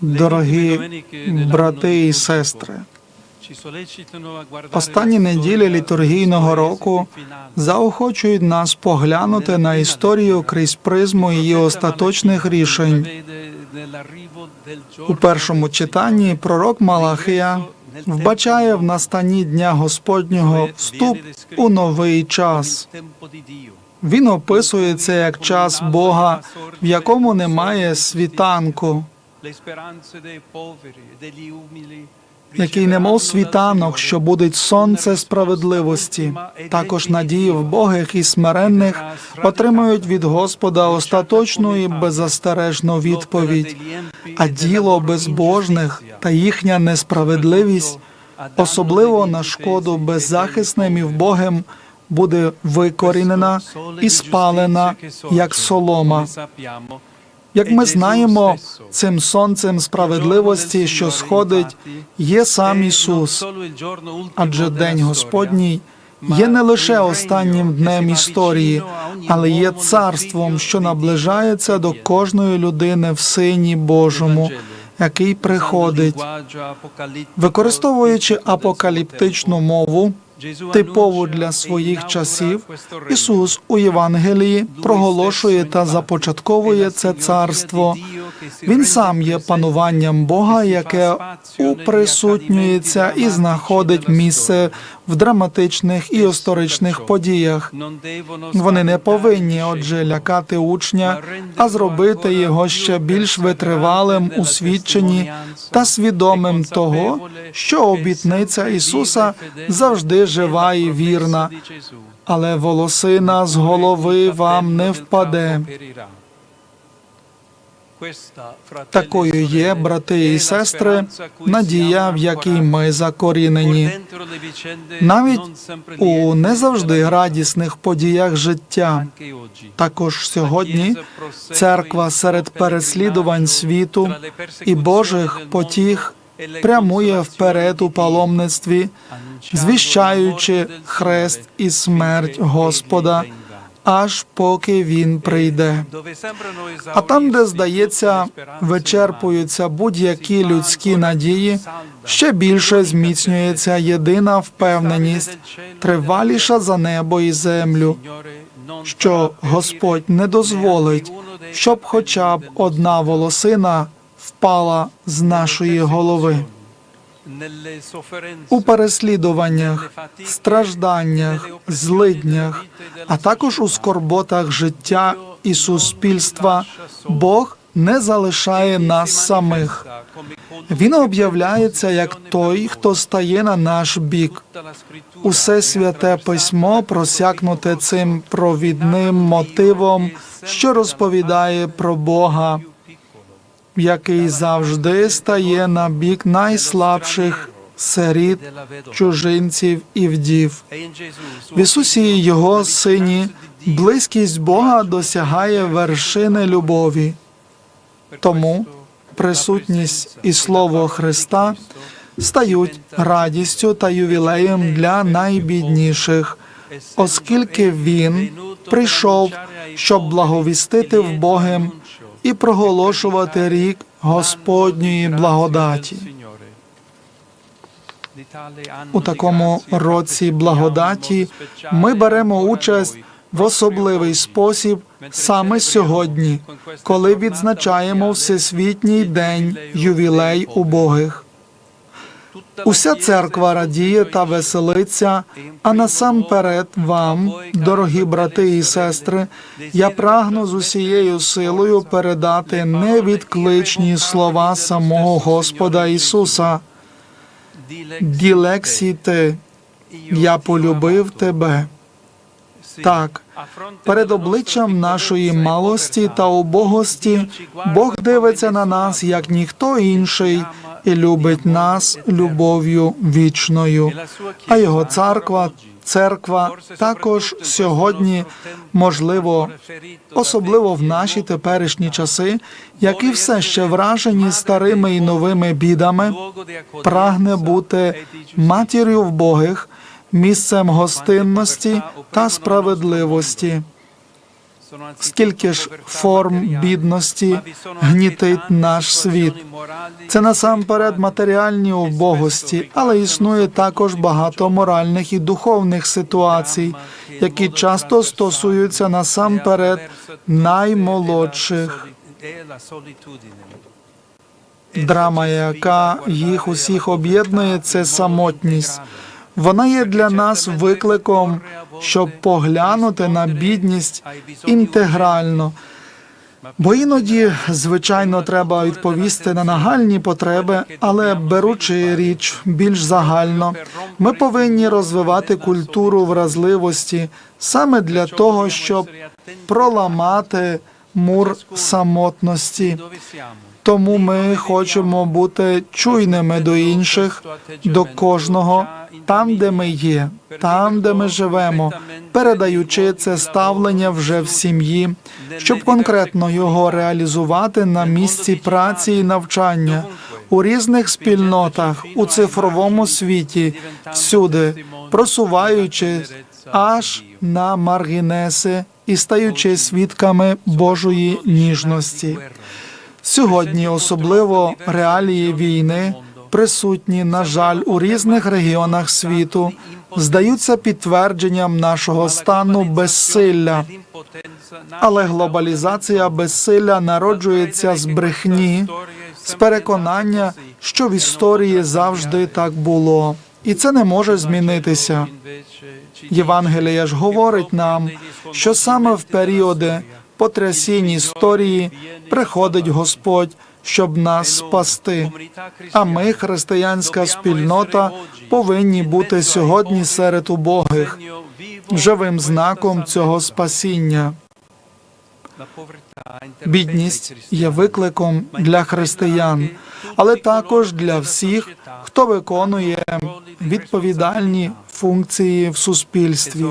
Дорогі брати і сестри, останні неділі літургійного року заохочують нас поглянути на історію крізь призму її остаточних рішень. У першому читанні пророк Малахія вбачає в настанні дня Господнього вступ у новий час. Він описується як час Бога, в якому немає світанку, який немов світанок, що будить сонце справедливості. Також надії вбогих і смиренних отримають від Господа остаточну і беззастережну відповідь. А діло безбожних та їхня несправедливість, особливо на шкоду беззахисним і вбогим, буде викорінена і спалена як солома. Як ми знаємо, цим сонцем справедливості, що сходить, є сам Ісус. Адже День Господній є не лише останнім днем історії, але є царством, що наближається до кожної людини в Сині Божому, який приходить. Використовуючи апокаліптичну мову, типову для своїх часів, Ісус у Євангелії проголошує та започатковує це царство. Він сам є пануванням Бога, яке уприсутнюється і знаходить місце в драматичних і історичних подіях. Вони не повинні, отже, лякати учня, а зробити його ще більш витривалим у свідченні та свідомим того, що обітниця Ісуса завжди жива і вірна, але волосина з голови вам не впаде. Такою є, брати і сестри, надія, в якій ми закорінені. Навіть у не завжди радісних подіях життя. Також сьогодні церква серед переслідувань світу і Божих потіх прямує вперед у паломництві, звіщаючи хрест і смерть Господа, аж поки він прийде. А там, де здається, вичерпуються будь-які людські надії, ще більше зміцнюється єдина впевненість, триваліша за небо і землю, що Господь не дозволить, щоб хоча б одна волосина впала з нашої голови. У переслідуваннях, стражданнях, злиднях, а також у скорботах життя і суспільства, Бог не залишає нас самих. Він об'являється як той, хто стає на наш бік. Усе святе письмо просякнуте цим провідним мотивом, що розповідає про Бога, який завжди стає на бік найслабших сиріт, чужинців і вдів. В Ісусі Його Сині близькість Бога досягає вершини любові. Тому присутність і слово Христа стають радістю та ювілеєм для найбідніших, оскільки Він прийшов, щоб благовістити вбогим і проголошувати рік Господньої благодаті. У такому році благодаті ми беремо участь в особливий спосіб саме сьогодні, коли відзначаємо Всесвітній день ювілей убогих. Уся церква радіє та веселиться, а насамперед вам, дорогі брати і сестри, я прагну з усією силою передати невідкличні слова самого Господа Ісуса. Ділексіте, я полюбив тебе. Так, перед обличчям нашої малості та убогості Бог дивиться на нас як ніхто інший і любить нас любов'ю вічною. А його церква, церква також сьогодні, можливо, особливо в наші теперішні часи, які все ще вражені старими і новими бідами, прагне бути матір'ю вбогих, місцем гостинності та справедливості. скільки ж форм бідності гнітить наш світ. Це насамперед матеріальні убогості, але існує також багато моральних і духовних ситуацій, які часто стосуються насамперед наймолодших. Драма, яка їх усіх об'єднує, це самотність. Вона є для нас викликом, щоб поглянути на бідність інтегрально. Бо іноді, звичайно, треба відповісти на нагальні потреби, але беручи річ більш загально, ми повинні розвивати культуру вразливості саме для того, щоб проламати мур самотності. Тому ми хочемо бути чуйними до інших, до кожного, там, де ми є, там, де ми живемо, передаючи це ставлення вже в сім'ї, щоб конкретно його реалізувати на місці праці і навчання у різних спільнотах у цифровому світі, всюди, просуваючись аж на маргінеси і стаючи свідками Божої ніжності. Сьогодні особливо реалії війни присутні, на жаль, у різних регіонах світу, здаються підтвердженням нашого стану безсилля. Але глобалізація безсилля народжується з брехні, з переконання, що в історії завжди так було, і це не може змінитися. Євангелія ж говорить нам, що саме в періоди потрясінь історії приходить Господь, щоб нас спасти. А ми, християнська спільнота, повинні бути сьогодні серед убогих живим знаком цього спасіння. Бідність є викликом для християн, але також для всіх, хто виконує відповідальні функції в суспільстві.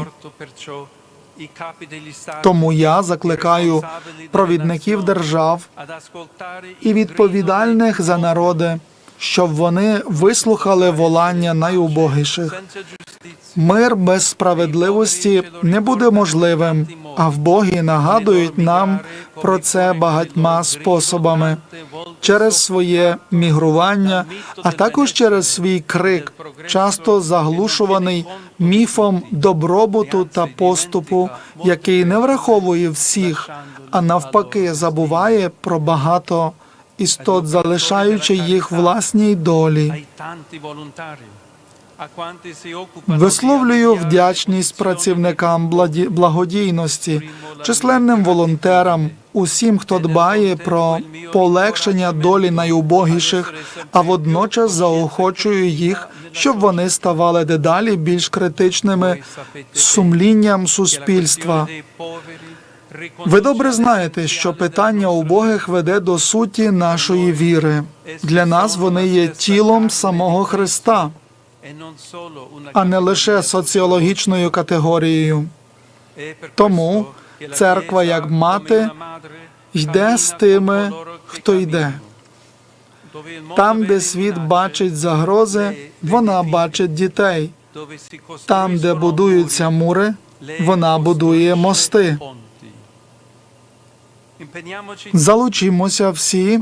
Тому я закликаю провідників держав і відповідальних за народи, щоб вони вислухали волання найубогіших. Мир без справедливості не буде можливим, а в Богі нагадують нам про це багатьма способами через своє мігрування, а також через свій крик, часто заглушуваний міфом добробуту та поступу, який не враховує всіх, а навпаки забуває про багато істот, залишаючи їх власній долі. Висловлюю вдячність працівникам благодійності, численним волонтерам, усім, хто дбає про полегшення долі найубогіших, а водночас заохочую їх, щоб вони ставали дедалі більш критичними сумлінням суспільства. Ви добре знаєте, що питання убогих веде до суті нашої віри. Для нас вони є тілом самого Христа, а не лише соціологічною категорією. Тому церква, як мати, йде з тими, хто йде. Там, де світ бачить загрози, вона бачить дітей. Там, де будуються мури, вона будує мости. Залучімося всі,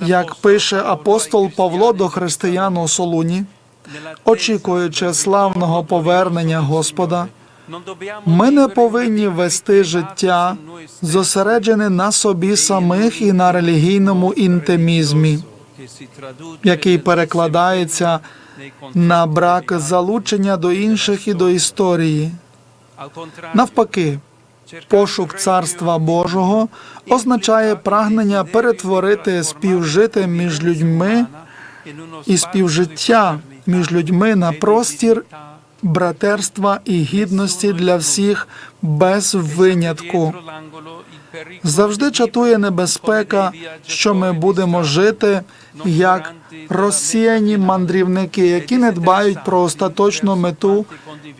як пише апостол Павло до християн у Солуні, очікуючи славного повернення Господа. Ми не повинні вести життя, зосереджене на собі самих і на релігійному інтимізмі, який перекладається на брак залучення до інших і до історії. Навпаки, пошук царства Божого означає прагнення перетворити співжити між людьми і співжиття між людьми на простір братерства і гідності для всіх без винятку. Завжди чатує небезпека, що ми будемо жити як розсіяні мандрівники, які не дбають про остаточну мету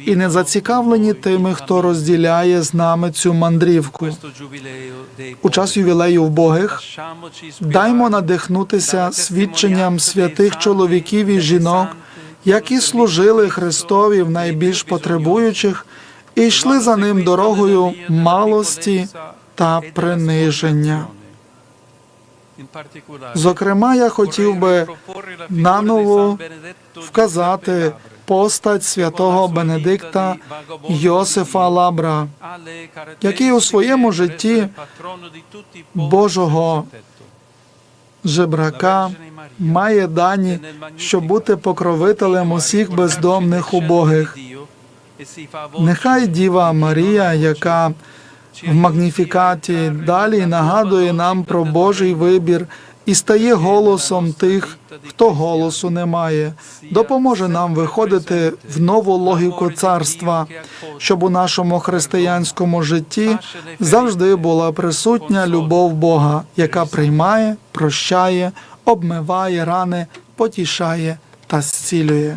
і не зацікавлені тими, хто розділяє з нами цю мандрівку. У час ювілею вбогих даймо надихнутися свідченням святих чоловіків і жінок, які служили Христові в найбільш потребуючих і йшли за ним дорогою малості та приниження. Зокрема, я хотів би наново вказати постать святого Бенедикта Йосифа Лабра, який у своєму житті Божого жебрака має дані, щоб бути покровителем усіх бездомних убогих. Нехай Діва Марія, яка в Магніфікаті далі нагадує нам про Божий вибір і стає голосом тих, хто голосу не має, допоможе нам виходити в нову логіку царства, щоб у нашому християнському житті завжди була присутня любов Бога, яка приймає, прощає, обмиває рани, потішає та зцілює.